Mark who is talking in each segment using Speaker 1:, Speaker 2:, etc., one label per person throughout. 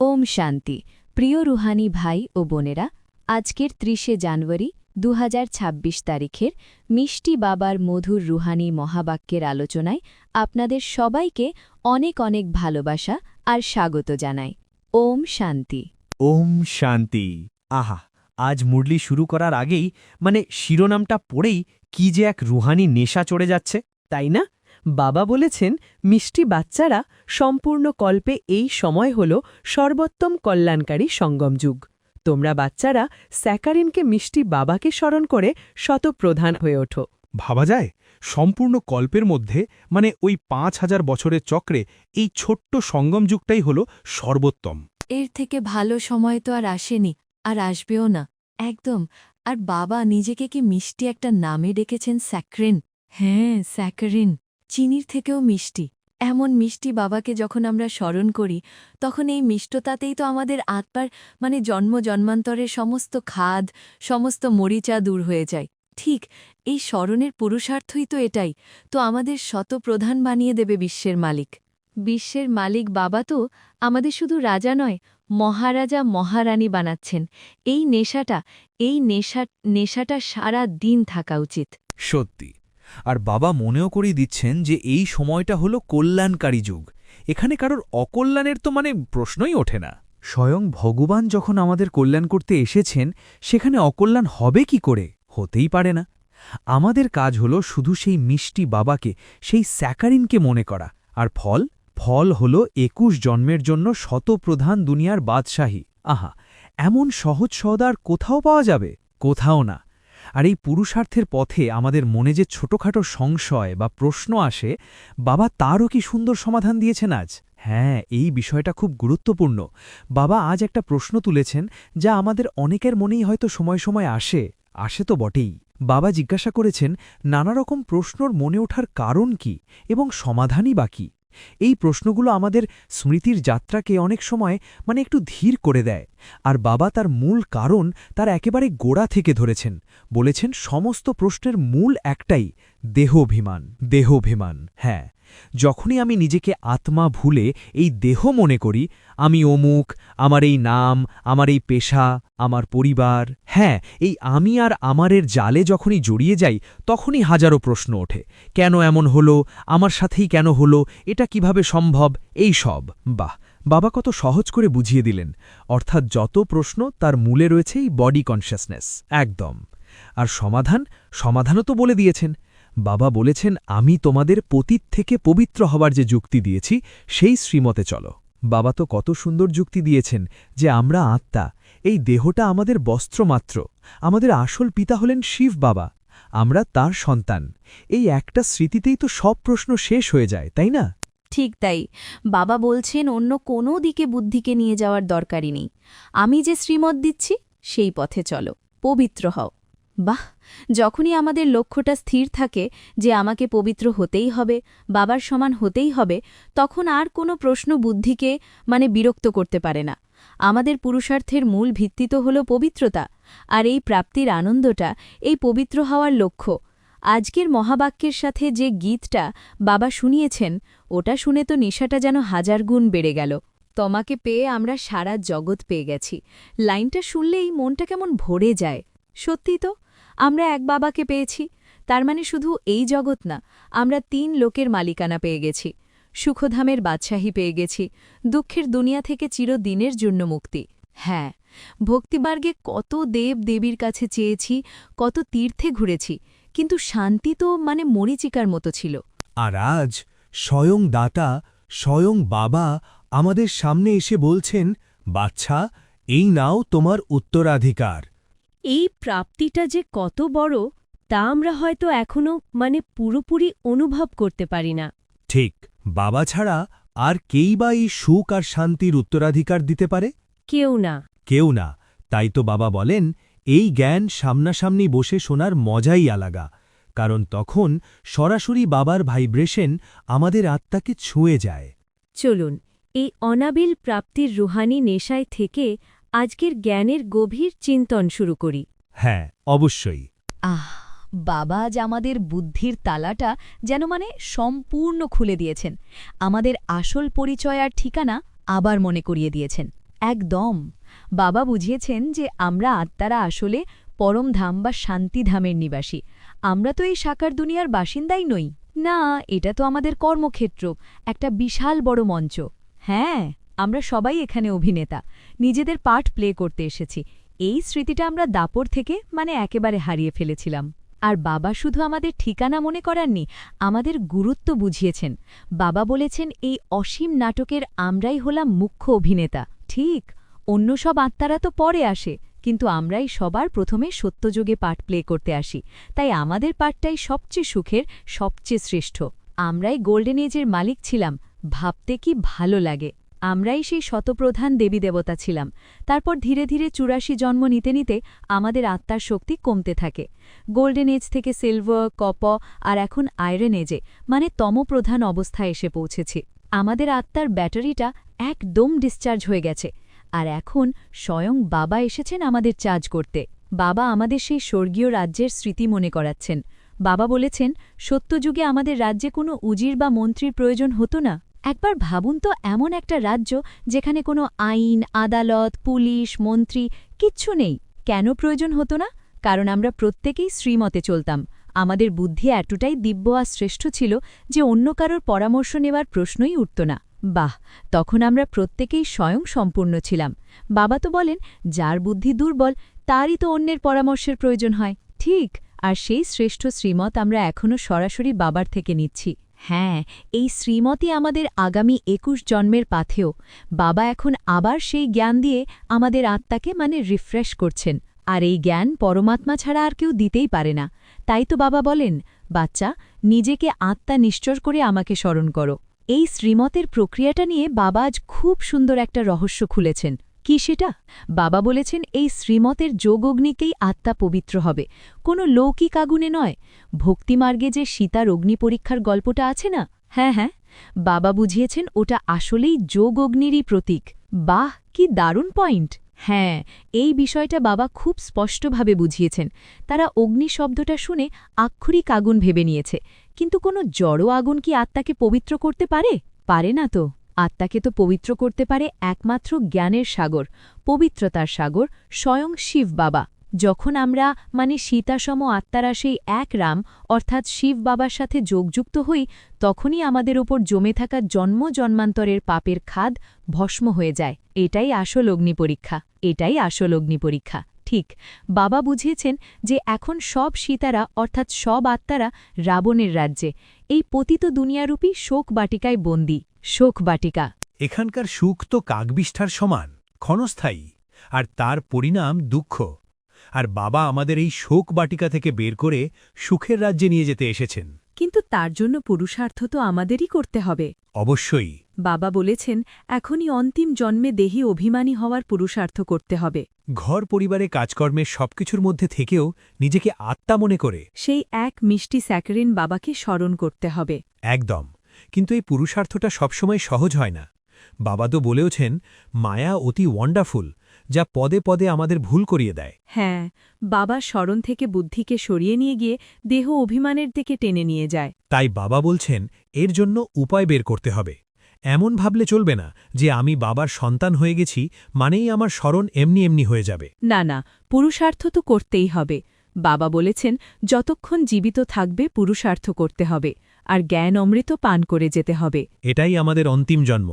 Speaker 1: ওম শান্তি। প্রিয় রুহানি ভাই ও বোনেরা, আজকের ত্রিশে জানুয়ারি দু হাজার ছাব্বিশ তারিখের মিষ্টি বাবার মধুর রুহানি মহাবাক্যের আলোচনায় আপনাদের সবাইকে অনেক অনেক ভালোবাসা আর স্বাগত জানাই। ওম শান্তি।
Speaker 2: ওম শান্তি। আহা, আজ মুরলি শুরু করার আগেই মানে শিরোনামটা পড়েই কি যে এক রুহানি নেশা চড়ে যাচ্ছে, তাই না? বাবা বলেছেন মিষ্টি বাচ্চারা সম্পূর্ণ কল্পে এই সময় হল সর্বোত্তম কল্যাণকারী সঙ্গম যুগ। তোমরা বাচ্চারা স্যাকারিনকে মিষ্টি বাবাকে স্মরণ করে শতপ্রধান হয়ে ওঠো।
Speaker 3: ভাবা যায়? সম্পূর্ণ কল্পের মধ্যে মানে ওই পাঁচ হাজার বছরের চক্রে এই ছোট্ট সঙ্গম যুগটাই হল সর্বোত্তম।
Speaker 1: এর থেকে ভালো সময় তো আর আসেনি আর আসবেও না। একদম। আর বাবা নিজেকে কি মিষ্টি একটা নামে ডেকেছেন স্যাক্রিন? হ্যাঁ স্যাকারিন। চিনির থেকেও মিষ্টি। এমন মিষ্টি বাবাকে যখন আমরা স্মরণ করি, তখন এই মিষ্টতাতেই তো আমাদের আত্মার মানে জন্ম জন্মান্তরের সমস্ত খাদ, সমস্ত মরিচা দূর হয়ে যায়। ঠিক, এই স্মরণের পুরুষার্থই তো এটাই। তো আমাদের শতপ্রধান বানিয়ে দেবে বিশ্বের মালিক। বিশ্বের মালিক বাবা তো আমাদের শুধু রাজা নয়, মহারাজা মহারানী বানাচ্ছেন। এই নেশাটা, এই নেশা, নেশাটা সারা দিন থাকা উচিত।
Speaker 4: সত্যি আর বাবা মনেও করিয়ে দিচ্ছেন যে এই সময়টা হলো কল্যাণকারী যুগ। এখানে কারোর অকল্যাণের তো মানে প্রশ্নই ওঠে না। স্বয়ং ভগবান যখন আমাদের কল্যাণ করতে এসেছেন, সেখানে অকল্যাণ হবে কি করে? হতেই পারে না। আমাদের কাজ হল শুধু সেই মিষ্টি বাবাকে, সেই স্যাকারিনকে মনে করা। আর ফল? ফল হল একুশ জন্মের জন্য শতপ্রধান দুনিয়ার বাদশাহী। আহা, এমন সহজ সহদার কোথাও পাওয়া যাবে? কোথাও না। আর এই পুরুষার্থের পথে আমাদের মনে যে ছোটখাটো সংশয় বা প্রশ্ন আসে, বাবা তারও কি সুন্দর সমাধান দিয়েছেন আজ? হ্যাঁ এই বিষয়টা খুব গুরুত্বপূর্ণ। বাবা আজ একটা প্রশ্ন তুলেছেন যা আমাদের অনেকের মনেই হয়তো সময় সময় আসে আসে তো বটেই। বাবা জিজ্ঞাসা করেছেন, নানা রকম প্রশ্নর মনে ওঠার কারণ কি এবং সমাধানই বাকি এই প্রশ্নগুলো আমাদের স্মৃতির যাত্রাকে অনেক সময় মানে একটু ধীর করে দেয়। আর বাবা তার মূল কারণ তার একেবারে গোড়া থেকে ধরেছেন। বলেছেন, সমস্ত প্রশ্নের মূল একটাই, দেহভিমান। দেহভিমান হ্যাঁ। যখনই আমি নিজেকে আত্মা ভুলে এই দেহ মনে করি, আমি অমুক, আমার এই নাম, আমার এই পেশা, আমার পরিবার হ্যাঁ এই আমি আর আমারের জালে যখনই জড়িয়ে যাই, তখনই হাজারো প্রশ্ন ওঠে। কেন এমন হলো? আমার সাথেই কেন হলো? এটা কীভাবে সম্ভব? এই সব। বাহ, বাবা কত সহজ করে বুঝিয়ে দিলেন। অর্থাৎ যত প্রশ্ন তার মূলে রয়েছে এই বডি কনসিয়াসনেস একদম। আর সমাধান, সমাধানও তো বলে দিয়েছেন। বাবা বলেছেন, আমি তোমাদের পতীত থেকে পবিত্র হবার যে যুক্তি দিয়েছি, সেই শ্রীমতে চলো। বাবা তো কত সুন্দর যুক্তি দিয়েছেন যে আমরা আত্মা। এই দেহটা আমাদের বস্ত্রমাত্র। আমাদের আসল পিতা হলেন শিব বাবা। আমরা তার সন্তান। এই একটা স্মৃতিতেই তো সব প্রশ্ন শেষ হয়ে যায়, তাই না?
Speaker 1: ঠিক তাই। বাবা বলছেন, অন্য কোনো দিকে বুদ্ধিকে নিয়ে যাওয়ার দরকারই নেই। আমি যে শ্রীমত দিচ্ছি, সেই পথে চলো। পবিত্র হও। বাহ, যখনই আমাদের লক্ষ্যটা স্থির থাকে যে আমাকে পবিত্র হতেই হবে, বাবার সমান হতেই হবে, তখন আর কোনো প্রশ্ন বুদ্ধিকে মানে বিরক্ত করতে পারে না। আমাদের পুরুষার্থের মূল ভিত্তি তো হল পবিত্রতা, আর এই প্রাপ্তির আনন্দটা, এই পবিত্র হওয়ার লক্ষ্য। আজকের মহাবাক্যের সাথে যে গীতটা বাবা শুনিয়েছেন, ওটা শুনে তো নেশাটা যেন হাজার গুণ বেড়ে গেল। তোমাকে পেয়ে আমরা সারা জগৎ পেয়ে গেছি। লাইনটা শুনলেই মনটা কেমন ভরে যায়। সত্যি তো? আমরা এক বাবাকে পেয়েছি। তার মানে শুধু এই জগৎ না, আমরা তিন লোকের মালিকানা পেয়ে গেছি। সুখধামের বাদশাহী পেয়ে গেছি। দুঃখের দুনিয়া থেকে চিরদিনের জন্য মুক্তি। হ্যাঁ ভক্তিমার্গে কত দেব দেবীর কাছে চেয়েছি, কত তীর্থে ঘুরেছি, কিন্তু শান্তি তো মানে মরিচিকার মতো ছিল।
Speaker 4: আর আজ স্বয়ং দাতা, স্বয়ং বাবা আমাদের সামনে এসে বলছেন বাচ্চা এই নাও তোমার উত্তরাধিকার।
Speaker 5: এই প্রাপ্তিটা যে কত বড় তা আমরা হয়তো এখনও মানে পুরোপুরি অনুভব করতে পারি না।
Speaker 4: ঠিক বাবা ছাড়া আর কেই বা এই সুখ আর শান্তির উত্তরাধিকার দিতে পারে?
Speaker 5: কেউ না।
Speaker 4: কেউ না তাই তো বাবা বলেন এই জ্ঞান সামনাসামনি বসে শোনার মজাই আলাগা কারণ তখন সরাসরি বাবার ভাইব্রেশন আমাদের আত্মাকে ছুঁয়ে যায়।
Speaker 5: চলুন এই অনাবিল প্রাপ্তির রুহানি নেশায় থেকে আজকের জ্ঞানের গভীর চিন্তন শুরু করি।
Speaker 4: হ্যাঁ অবশ্যই।
Speaker 1: আহ বাবা আজ আমাদের বুদ্ধির তালাটা যেন মানে সম্পূর্ণ খুলে দিয়েছেন। আমাদের আসল পরিচয় আর ঠিকানা আবার মনে করিয়ে দিয়েছেন। একদম। বাবা বুঝিয়েছেন যে আমরা আত্মারা আসলে পরমধাম বা শান্তিধামের নিবাসী। আমরা তো এই সাকার দুনিয়ার বাসিন্দাই নই। না এটা তো আমাদের কর্মক্ষেত্র একটা বিশাল বড় মঞ্চ। হ্যাঁ। আমরা সবাই এখানে অভিনেতা। নিজেদের পার্ট প্লে করতে এসেছি। এই স্মৃতিটা আমরা দাপর থেকে মানে একেবারে হারিয়ে ফেলেছিলাম। আর বাবা শুধু আমাদের ঠিকানা মনে করাননি, আমাদের গুরুত্ব বুঝিয়েছেন। বাবা বলেছেন, এই অসীম নাটকের আমরাই হলাম মুখ্য অভিনেতা। ঠিক, অন্য সব আত্মারা তো পরে আসে, কিন্তু আমরাই সবার প্রথমে সত্যযোগে পাঠ প্লে করতে আসি। তাই আমাদের পাঠটাই সবচেয়ে সুখের, সবচেয়ে শ্রেষ্ঠ। আমরাই গোল্ডেন এজের মালিক ছিলাম। ভাবতে কি ভালো লাগে। আমরাই সেই শতপ্রধান দেবী দেবতা ছিলাম। তারপর ধীরে ধীরে চুরাশি জন্ম নিতে নিতে আমাদের আত্মার শক্তি কমতে থাকে। গোল্ডেন এজ থেকে সিলভার কপ আর এখন আয়রন এজে মানে তমপ্রধান অবস্থায় এসে পৌঁছেছি। আমাদের আত্মার ব্যাটারিটা একদম ডিসচার্জ হয়ে গেছে। আর এখন স্বয়ং বাবা এসেছেন আমাদের চার্জ করতে। বাবা আমাদের সেই স্বর্গীয় রাজ্যের স্মৃতি মনে করাচ্ছেন। বাবা বলেছেন, সত্যযুগে আমাদের রাজ্যে কোনো উজির বা মন্ত্রীর প্রয়োজন হতো না। একবার ভাবুন তো, এমন একটা রাজ্য যেখানে কোনো আইন, আদালত, পুলিশ, মন্ত্রী কিচ্ছু নেই। কেন প্রয়োজন হতো না? কারণ আমরা প্রত্যেকেই শ্রীমতে চলতাম। আমাদের বুদ্ধি এতটাই দিব্য আর শ্রেষ্ঠ ছিল যে অন্য কারোর পরামর্শ নেওয়ার প্রশ্নই উঠত না। বাহ, তখন আমরা প্রত্যেকেই স্বয়ং সম্পূর্ণ ছিলাম। বাবা তো বলেন, যার বুদ্ধি দুর্বল, তারই তো অন্যের পরামর্শের প্রয়োজন হয়। ঠিক, আর সেই শ্রেষ্ঠ শ্রীমত আমরা এখনও সরাসরি বাবার থেকে নিচ্ছি। হ্যাঁ এই শ্রীমতই আমাদের আগামী একুশ জন্মের পাথেও বাবা এখন আবার সেই জ্ঞান দিয়ে আমাদের আত্মাকে মানে রিফ্রেশ করছেন। আর এই জ্ঞান পরমাত্মা ছাড়া আর কেউ দিতেই পারে না। তাই তো বাবা বলেন, বাচ্চা, নিজেকে আত্মা নিশ্চর করে আমাকে স্মরণ করো। এই শ্রীমতের প্রক্রিয়াটা নিয়ে বাবা আজ খুব সুন্দর একটা রহস্য খুলেছেন। কি সেটা? বাবা বলেছেন, এই শ্রীমতের যোগ অগ্নিকেই আত্মা পবিত্র হবে। কোনো লৌকিক আগুনে নয়। ভক্তিমার্গে যে সীতার অগ্নি পরীক্ষার গল্পটা আছে না? হ্যাঁ হ্যাঁ। বাবা বুঝিয়েছেন, ওটা আসলেই যোগ অগ্নিরই প্রতীক। বাহ, কি দারুণ পয়েন্ট! হ্যাঁ এই বিষয়টা বাবা খুব স্পষ্টভাবে বুঝিয়েছেন। তারা অগ্নি শব্দটা শুনে আক্ষরিক আগুন ভেবে নিয়েছে। কিন্তু কোনো জড়ো আগুন কি আত্মাকে পবিত্র করতে পারে? পারে না তো। আত্মাকে তো পবিত্র করতে পারে একমাত্র জ্ঞানের সাগর, পবিত্রতার সাগর, স্বয়ং শিব বাবা। যখন আমরা মানে সীতাসম আত্মারা সেই এক রাম, অর্থাৎ শিব বাবার সাথে যোগযুক্ত হই, তখনই আমাদের ওপর জমে থাকা জন্ম জন্মান্তরের পাপের খাদ ভস্ম হয়ে যায়। এটাই আসল অগ্নি পরীক্ষা, এটাই আসল অগ্নি পরীক্ষা। ঠিক, বাবা বুঝিয়েছেন যে এখন সব সীতারা, অর্থাৎ সব আত্মারা রাবণের রাজ্যে। এই পতিত দুনিয়ারূপী শোক বাটিকায় বন্দী। শোক বাটিকা।
Speaker 3: এখানকার সুখ তো কাকবিষ্ঠার সমান ক্ষণস্থায়ী আর তার পরিণাম দুঃখ। আর বাবা আমাদের এই শোক বাটিকা থেকে বের করে সুখের রাজ্যে নিয়ে যেতে এসেছেন।
Speaker 5: কিন্তু তার জন্য পুরুষার্থ তো আমাদেরই করতে হবে।
Speaker 3: অবশ্যই।
Speaker 5: বাবা বলেছেন এখনই অন্তিম জন্মে দেহি অভিমানী হওয়ার পুরুষার্থ করতে হবে।
Speaker 3: ঘর পরিবারে কাজকর্মের সবকিছুর মধ্যে থেকেও নিজেকে আত্মা মনে করে।
Speaker 5: সেই এক মিষ্টি স্যাকারিন বাবাকে স্মরণ করতে হবে।
Speaker 3: একদম। কিন্তু এই পুরুষার্থটা সবসময় সহজ হয় না। বাবা তো বলেওছেন মায়া অতি ওয়ান্ডারফুল যা পদে পদে আমাদের ভুল করিয়ে দেয়।
Speaker 5: হ্যাঁ বাবা স্মরণ থেকে বুদ্ধিকে সরিয়ে নিয়ে গিয়ে দেহ অভিমানের দিকে টেনে নিয়ে যায়।
Speaker 3: তাই বাবা বলছেন এর জন্য উপায় বের করতে হবে। এমন ভাবলে চলবে না যে আমি বাবার সন্তান হয়ে গেছি মানেই আমার স্মরণ এমনি এমনি হয়ে যাবে।
Speaker 5: না না পুরুষার্থ তো করতেই হবে। বাবা বলেছেন যতক্ষণ জীবিত থাকবে পুরুষার্থ করতে হবে। আর জ্ঞান অমৃত পান করে যেতে হবে।
Speaker 3: এটাই আমাদের অন্তিম জন্ম।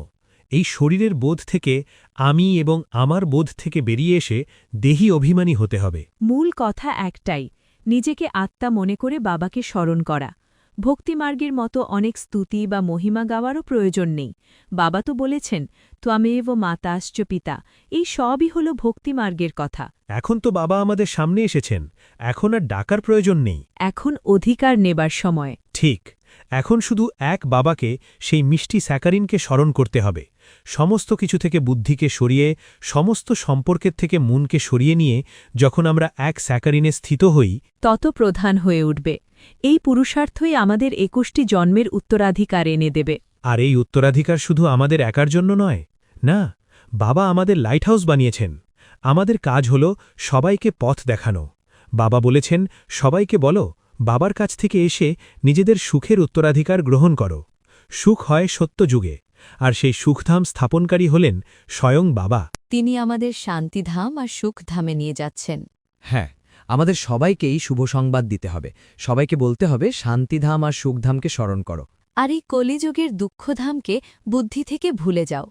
Speaker 3: এই শরীরের বোধ থেকে আমি এবং আমার বোধ থেকে বেরিয়ে এসে দেহি অভিমানী হতে হবে।
Speaker 5: মূল কথা একটাই নিজেকে আত্মা মনে করে বাবাকে স্মরণ করা। ভক্তিমার্গের মতো অনেক স্তুতি বা মহিমা গাওয়ারও প্রয়োজন নেই। বাবা তো বলেছেন ত্বমেব মাতাশ্চ পিতা। এই সবই হল ভক্তিমার্গের কথা।
Speaker 3: এখন তো বাবা আমাদের সামনে এসেছেন। এখন আর ডাকার প্রয়োজন নেই।
Speaker 5: এখন অধিকার নেবার সময়।
Speaker 3: ঠিক। এখন শুধু এক বাবাকে সেই মিষ্টি স্যাকারিনকে স্মরণ করতে হবে। সমস্ত কিছু থেকে বুদ্ধিকে সরিয়ে সমস্ত সম্পর্কের থেকে মনকে সরিয়ে নিয়ে যখন আমরা এক স্যাকারিনে স্থিত হই
Speaker 5: তত প্রধান হয়ে উঠবে। এই পুরুষার্থই আমাদের একুশটি জন্মের উত্তরাধিকার এনে দেবে।
Speaker 3: আর এই উত্তরাধিকার শুধু আমাদের একার জন্য নয়। না বাবা আমাদের লাইটহাউস বানিয়েছেন। আমাদের কাজ হল সবাইকে পথ দেখানো। বাবা বলেছেন সবাইকে বলো বাবার কাছ থেকে এসে নিজেদের সুখের উত্তরাধিকার গ্রহণ করো। সুখ হয় সত্যযুগে আর সেই সুখধাম স্থাপনকারী হলেন স্বয়ং বাবা।
Speaker 1: তিনি আমাদের শান্তিধাম আর সুখধামে নিয়ে যাচ্ছেন।
Speaker 4: হ্যাঁ আমাদের সবাইকেই শুভ সংবাদ দিতে হবে। সবাইকে বলতে হবে শান্তিধাম আর সুখধামকে স্মরণ করো।
Speaker 1: আর এই কলিযুগের দুঃখধামকে বুদ্ধি থেকে ভুলে যাও।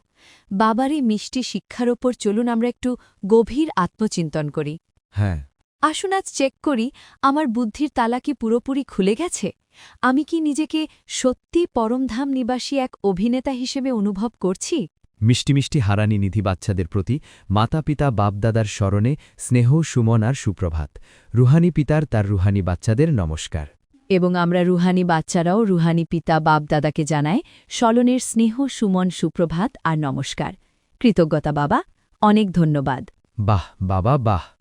Speaker 1: বাবার এই মিষ্টি শিক্ষার ওপর চলুন আমরা একটু গভীর আত্মচিন্তন করি।
Speaker 4: হ্যাঁ
Speaker 1: আসুন আজ চেক করি আমার বুদ্ধির তালা কি পুরোপুরি খুলে গেছে? আমি কি নিজেকে সত্যি পরমধাম নিবাসী এক অভিনেতা হিসেবে অনুভব করছি?
Speaker 4: মিষ্টি মিষ্টি হারানি নিধি বাচ্চাদের প্রতি মাতা পিতা বাপদাদার স্মরণে স্নেহ সুমন আর সুপ্রভাত। রুহানি পিতার তার রুহানি বাচ্চাদের নমস্কার।
Speaker 1: এবং আমরা রুহানি বাচ্চারাও রুহানি পিতা বাপদাদাকে জানায় স্মলনের স্নেহ সুমন সুপ্রভাত আর নমস্কার। কৃতজ্ঞতা বাবা অনেক ধন্যবাদ।
Speaker 4: বাহ বাবা বাহ।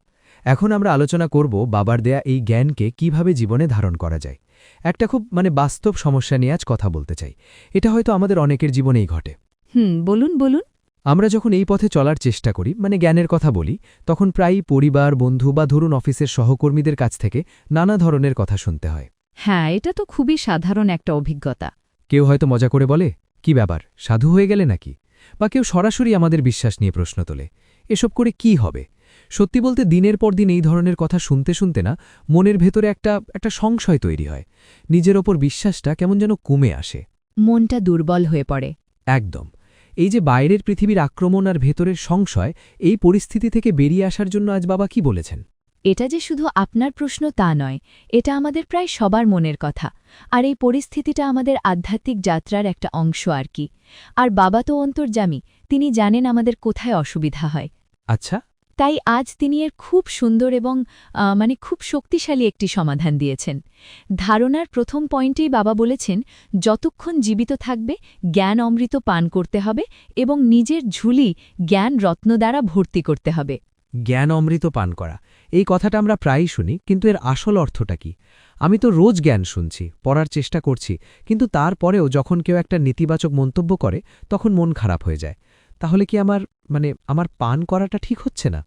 Speaker 4: এখন আমরা আলোচনা করব বাবার দেয়া এই জ্ঞানকে কীভাবে জীবনে ধারণ করা যায়। একটা খুব মানে বাস্তব সমস্যা নিয়ে আজ কথা বলতে চাই। এটা হয়তো আমাদের অনেকের জীবনেই ঘটে।
Speaker 1: হুম বলুন বলুন।
Speaker 4: আমরা যখন এই পথে চলার চেষ্টা করি মানে জ্ঞানের কথা বলি তখন প্রায়ই পরিবার বন্ধু বা ধরুন অফিসের সহকর্মীদের কাছ থেকে নানা ধরনের কথা শুনতে হয়।
Speaker 1: হ্যাঁ এটা তো খুবই সাধারণ একটা অভিজ্ঞতা।
Speaker 4: কেউ হয়তো মজা করে বলে কি ব্যাপার সাধু হয়ে গেলে নাকি? বা কেউ সরাসরি আমাদের বিশ্বাস নিয়ে প্রশ্ন তোলে এসব করে কি হবে? সত্যি বলতে দিনের পর দিন এই ধরনের কথা শুনতে শুনতে না মনের ভেতরে একটা একটা সংশয় তৈরি হয়। নিজের ওপর বিশ্বাসটা কেমন যেন কমে আসে।
Speaker 1: মনটা দুর্বল হয়ে পড়ে।
Speaker 4: একদম। এই যে বাইরের পৃথিবীর আক্রমণ আর ভেতরের সংশয় এই পরিস্থিতি থেকে বেরিয়ে আসার জন্য আজ বাবা কি বলেছেন?
Speaker 1: এটা যে শুধু আপনার প্রশ্ন তা নয় এটা আমাদের প্রায় সবার মনের কথা। আর এই পরিস্থিতিটা আমাদের আধ্যাত্মিক যাত্রার একটা অংশ আর কি। আর বাবা তো অন্তর্জামী তিনি জানেন আমাদের কোথায় অসুবিধা হয়।
Speaker 4: আচ্ছা
Speaker 1: তাই আজ তিনি এর খুব সুন্দর এবং মানে খুব শক্তিশালী একটি সমাধান দিয়েছেন। ধারণার প্রথম পয়েন্টেই বাবা বলেছেন, যতক্ষণ জীবিত থাকবে, জ্ঞান অমৃত পান করতে হবে এবং নিজের ঝুলি জ্ঞান রত্ন দ্বারা ভর্তি করতে হবে।
Speaker 4: জ্ঞান অমৃত পান করা। এই কথাটা আমরা প্রায়ই শুনি, কিন্তু এর আসল অর্থটা কি? আমি তো রোজ জ্ঞান শুনছি, পড়ার চেষ্টা করছি, কিন্তু তারপরেও যখন কেউ একটা নেতিবাচক মন্তব্য করে, তখন মন খারাপ হয়ে যায়। তাহলে কি আমার মানে আমার পান করাটা ঠিক হচ্ছে না।